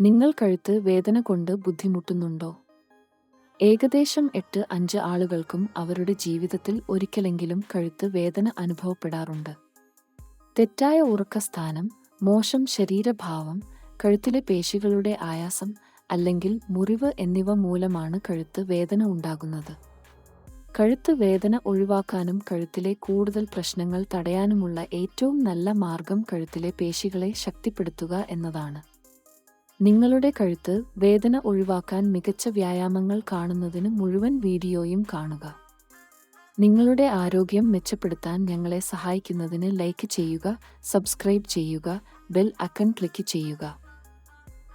നിങ്ങൾ കഴുത്ത് വേദന കൊണ്ട് ബുദ്ധിമുട്ടുന്നുണ്ടോ? ഏകദേശം എട്ട് അഞ്ച് ആളുകൾക്കും അവരുടെ ജീവിതത്തിൽ ഒരിക്കലെങ്കിലും കഴുത്ത് വേദന അനുഭവപ്പെടാറുണ്ട്. തെറ്റായ ഉറക്കസ്ഥാനം മോശം ശരീരഭാവം കഴുത്തിലെ പേശികളുടെ ആയാസം അല്ലെങ്കിൽ മുറിവ് എന്നിവ മൂലമാണ് കഴുത്ത് വേദന ഉണ്ടാകുന്നത്. കഴുത്ത് വേദന ഒഴിവാക്കാനും കഴുത്തിലെ കൂടുതൽ പ്രശ്നങ്ങൾ തടയാനുമുള്ള ഏറ്റവും നല്ല മാർഗം കഴുത്തിലെ പേശികളെ ശക്തിപ്പെടുത്തുക എന്നതാണ്. നിങ്ങളുടെ കഴുത്ത് വേദന ഒഴിവാക്കാൻ മികച്ച വ്യായാമങ്ങൾ കാണുന്നതിന് മുഴുവൻ വീഡിയോയും കാണുക. നിങ്ങളുടെ ആരോഗ്യം മെച്ചപ്പെടുത്താൻ ഞങ്ങളെ സഹായിക്കുന്നതിന് ലൈക്ക് ചെയ്യുക സബ്സ്ക്രൈബ് ചെയ്യുക ബെൽ അക്കൺ ക്ലിക്ക് ചെയ്യുക.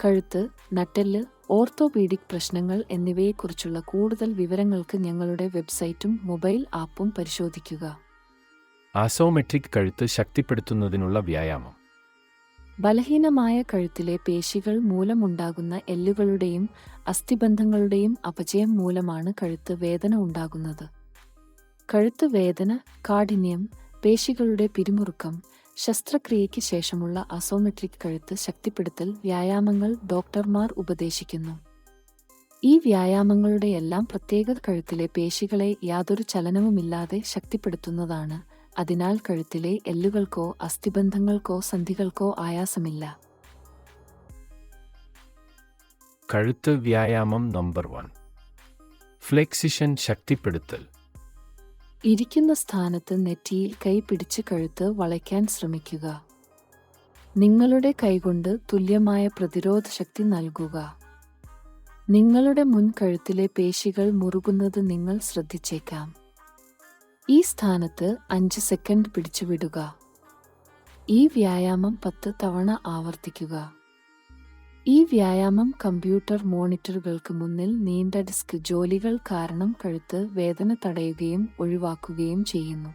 കഴുത്ത് നട്ടെല്ല് ഓർത്തോപീഡിക് പ്രശ്നങ്ങൾ എന്നിവയെക്കുറിച്ചുള്ള കൂടുതൽ വിവരങ്ങൾക്ക് ഞങ്ങളുടെ വെബ്സൈറ്റും മൊബൈൽ ആപ്പും പരിശോധിക്കുക. ആസോമെട്രിക് കഴുത്ത് ശക്തിപ്പെടുത്തുന്നതിനുള്ള വ്യായാമം. ബലഹീനമായ കഴുത്തിലെ പേശികൾ മൂലമുണ്ടാകുന്ന എല്ലുകളുടെയും അസ്ഥിബന്ധങ്ങളുടെയും അപചയം മൂലമാണ് കഴുത്ത് വേദന ഉണ്ടാകുന്നത്. കഴുത്ത് വേദന കാഠിന്യം പേശികളുടെ പിരിമുറുക്കം ശസ്ത്രക്രിയയ്ക്ക് ശേഷമുള്ള അസോമെട്രിക് കഴുത്ത് ശക്തിപ്പെടുത്തൽ വ്യായാമങ്ങൾ ഡോക്ടർമാർ ഉപദേശിക്കുന്നു. ഈ വ്യായാമങ്ങളുടെയെല്ലാം പ്രത്യേക കഴുത്തിലെ പേശികളെ യാതൊരു ചലനവുമില്ലാതെ ശക്തിപ്പെടുത്തുന്നതാണ് അതിനാൽ കഴുത്തിലെ എല്ലുകൾക്കോ അസ്ഥിബന്ധങ്ങൾക്കോ സന്ധികൾക്കോ ആയാസമില്ല. കഴുത്ത് വ്യായാമം നമ്പർ വൺ. ഫ്ലെക്സിഷൻ ശക്തിപ്പെടുത്തൽ. ഇരിക്കുന്ന സ്ഥാനത്ത് നെറ്റിയിൽ കൈ പിടിച്ച് കഴുത്ത് വളയ്ക്കാൻ ശ്രമിക്കുക. നിങ്ങളുടെ കൈകൊണ്ട് തുല്യമായ പ്രതിരോധ ശക്തി നൽകുക. നിങ്ങളുടെ മുൻകഴുത്തിലെ പേശികൾ മുറുകുന്നത് നിങ്ങൾ ശ്രദ്ധിച്ചേക്കാം. ഈ സ്ഥാനത്ത് അഞ്ച് സെക്കൻഡ് പിടിച്ചുവിടുക ഈ വ്യായാമം പത്ത് തവണ ആവർത്തിക്കുക. ഈ വ്യായാമം കമ്പ്യൂട്ടർ മോണിറ്ററുകൾക്ക് മുന്നിൽ നീണ്ട ഡിസ്ക് ജോലികൾ കാരണം കഴുത്ത് വേദന തടയുകയും ഒഴിവാക്കുകയും ചെയ്യുന്നു.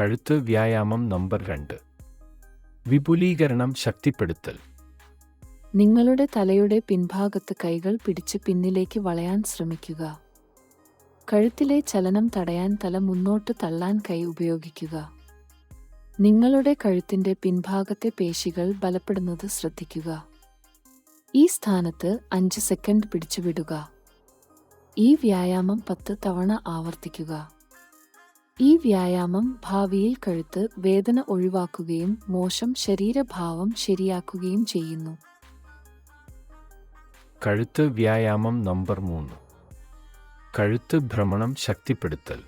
കഴുത്ത് വ്യായാമം നമ്പർ രണ്ട്. വിപുലീകരണം ശക്തിപ്പെടുത്തൽ. നിങ്ങളുടെ തലയുടെ പിൻഭാഗത്ത് കൈകൾ പിടിച്ച് പിന്നിലേക്ക് വളയാൻ ശ്രമിക്കുക. കഴുത്തിലെ ചലനം തടയാൻ തല മുന്നോട്ട് തള്ളാൻ കൈ ഉപയോഗിക്കുക. നിങ്ങളുടെ കഴുത്തിന്റെ പിൻഭാഗത്തെ പേശികൾ ബലപ്പെടുന്നത് ശ്രദ്ധിക്കുക. ഈ സ്ഥാനത്ത് അഞ്ച് സെക്കൻഡ് പിടിച്ചുവിടുക. ഈ വ്യായാമം പത്ത് തവണ ആവർത്തിക്കുക. ഈ വ്യായാമം ഭാവിയിൽ കഴുത്ത് വേദന ഒഴിവാക്കുകയും മോശം ശരീരഭാവം ശരിയാക്കുകയും ചെയ്യുന്നു. കഴുത്ത് വ്യായാമം നമ്പർ മൂന്ന്. കഴുത്ത് ഭ്രമണം ശക്തിപ്പെടുത്തൽ.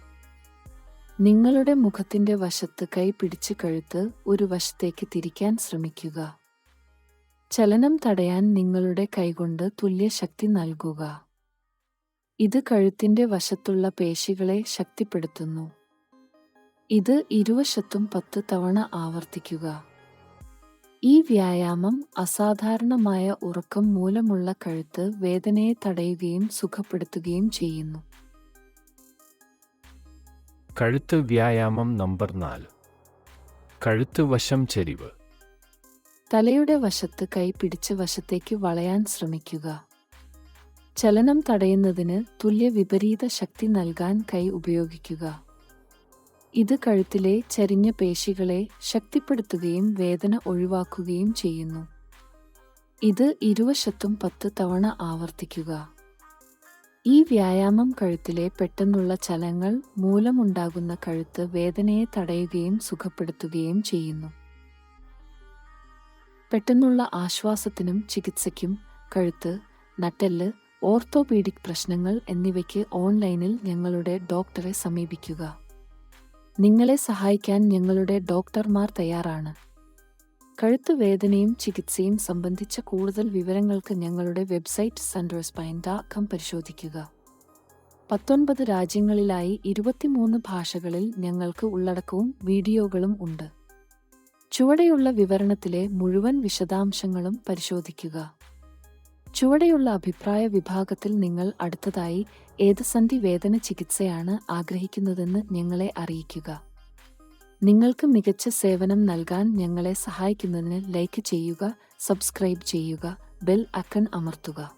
നിങ്ങളുടെ മുഖത്തിന്റെ വശത്ത് കൈ പിടിച്ച് കഴുത്ത് ഒരു വശത്തേക്ക് തിരിക്കാൻ ശ്രമിക്കുക. ചലനം തടയാൻ നിങ്ങളുടെ കൈകൊണ്ട് തുല്യ ശക്തി നൽകുക. ഇത് കഴുത്തിന്റെ വശത്തുള്ള പേശികളെ ശക്തിപ്പെടുത്തുന്നു. ഇത് ഇരുവശത്തും പത്ത് തവണ ആവർത്തിക്കുക. ഈ വ്യായാമം അസാധാരണമായ ഉറക്കം മൂലമുള്ള കഴുത്ത് വേദനയെ തടയുകയും സുഖപ്പെടുത്തുകയും ചെയ്യുന്നു. കഴുത്ത് വ്യായാമം നമ്പർ നാല്. കഴുത്ത് വശം ചെരിവ്. തലയുടെ വശത്ത് കൈ പിടിച്ച് വശത്തേക്ക് വളയാൻ ശ്രമിക്കുക. ചലനം തടയുന്നതിന് തുല്യ വിപരീത ശക്തി നൽകാൻ കൈ ഉപയോഗിക്കുക. ഇത് കഴുത്തിലെ ചരിഞ്ഞ പേശികളെ ശക്തിപ്പെടുത്തുകയും വേദന ഒഴിവാക്കുകയും ചെയ്യുന്നു. ഇത് ഇരുവശത്തും പത്ത് തവണ ആവർത്തിക്കുക. ഈ വ്യായാമം കഴുത്തിലെ പെട്ടെന്നുള്ള ചലങ്ങൾ മൂലമുണ്ടാകുന്ന കഴുത്ത് വേദനയെ തടയുകയും സുഖപ്പെടുത്തുകയും ചെയ്യുന്നു. പെട്ടെന്നുള്ള ആശ്വാസത്തിനും ചികിത്സയ്ക്കും കഴുത്ത് നട്ടെല്ല് ഓർത്തോപീഡിക് പ്രശ്നങ്ങൾ എന്നിവയ്ക്ക് ഓൺലൈനിൽ ഞങ്ങളുടെ ഡോക്ടറെ സമീപിക്കുക. നിങ്ങളെ സഹായിക്കാൻ ഞങ്ങളുടെ ഡോക്ടർമാർ തയ്യാറാണ്. കഴുത്ത് വേദനയും ചികിത്സയും സംബന്ധിച്ച കൂടുതൽ വിവരങ്ങൾക്ക് ഞങ്ങളുടെ വെബ്സൈറ്റ് ഡോട്ട് കോം പരിശോധിക്കുക. പത്തൊൻപത് രാജ്യങ്ങളിലായി ഇരുപത്തിമൂന്ന് ഭാഷകളിൽ ഞങ്ങൾക്ക് ഉള്ളടക്കവും വീഡിയോകളും ഉണ്ട്. ചുവടെയുള്ള വിവരണത്തിലെ മുഴുവൻ വിശദാംശങ്ങളും പരിശോധിക്കുക. ചുവടെയുള്ള അഭിപ്രായ വിഭാഗത്തിൽ നിങ്ങൾ അടുത്തതായി ഏത് സന്ധി വേദന ചികിത്സയാണ് ആഗ്രഹിക്കുന്നതെന്ന് ഞങ്ങളെ അറിയിക്കുക. നിങ്ങൾക്ക് മികച്ച സേവനം നൽകാൻ ഞങ്ങളെ സഹായിക്കുന്നതിന് ലൈക്ക് ചെയ്യുക സബ്സ്ക്രൈബ് ചെയ്യുക ബെൽ അക്കൺ അമർത്തുക.